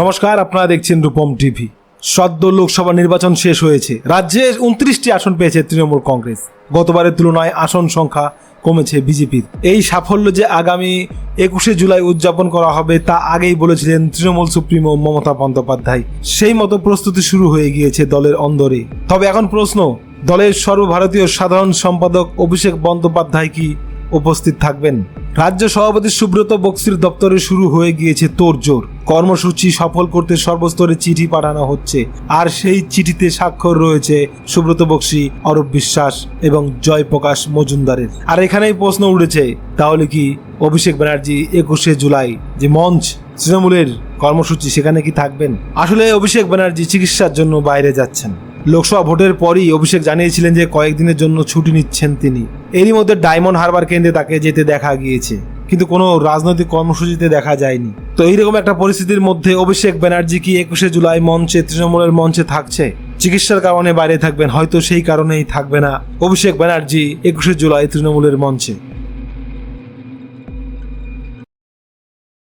নমস্কার, আপনারা দেখছেন রূপম টিভি। সদ্য লোকসভা নির্বাচন শেষ হয়েছে। রাজ্যে উনত্রিশটি আসন পেয়েছে তৃণমূল কংগ্রেস। গতবারের তুলনায় আসন সংখ্যা কমেছে বিজেপির। এই সাফল্য যে আগামী একুশে জুলাই উদযাপন করা হবে, তা আগেই বলেছিলেন তৃণমূল সুপ্রিমো মমতা বন্দ্যোপাধ্যায়। সেই মতো প্রস্তুতি শুরু হয়ে গিয়েছে দলের অন্দরে। তবে এখন প্রশ্ন, দলের সর্বভারতীয় সাধারণ সম্পাদক অভিষেক বন্দ্যোপাধ্যায় কি উপস্থিত থাকবেন? রাজ্য সভাপতি সুব্রত বক্সির দপ্তরে শুরু হয়ে গিয়েছে তোড়জোড়। কর্মসূচি সফল করতে সর্বস্তরে চিঠি পাঠানো হচ্ছে। আর সেই চিঠিতে স্বাক্ষর রয়েছে সুব্রত বক্সি, অরূপ বিশ্বাস এবং জয়প্রকাশ মজুমদারের। আর এখানেই প্রশ্ন উঠেছে, তাহলে কি অভিষেক ব্যানার্জি একুশে জুলাই যে মঞ্চ তৃণমূলের কর্মসূচি সেখানে কি থাকবেন? আসলে অভিষেক ব্যানার্জি চিকিৎসার জন্য বাইরে যাচ্ছেন। লোকসভা ভোটের পরই অভিষেক জানিয়েছিলেন যে কয়েকদিনের জন্য ছুটি নিচ্ছেন তিনি। এরই মধ্যে ডায়মন্ড হারবার কেন্দ্রে তাকে যেতে দেখা গিয়েছে। কিন্তু কোনো রাজনৈতিক কর্মসূচিতে দেখা যায়নি। তো এইরকম একটা পরিস্থিতির মধ্যে অভিষেক ব্যানার্জি কি একুশে জুলাই মঞ্চে, তৃণমূলের মঞ্চে থাকছে? চিকিৎসার কারণে বাইরে থাকবেন, হয়তো সেই কারণেই থাকবে না। অভিষেক ব্যানার্জি একুশে জুলাই তৃণমূলের মঞ্চে।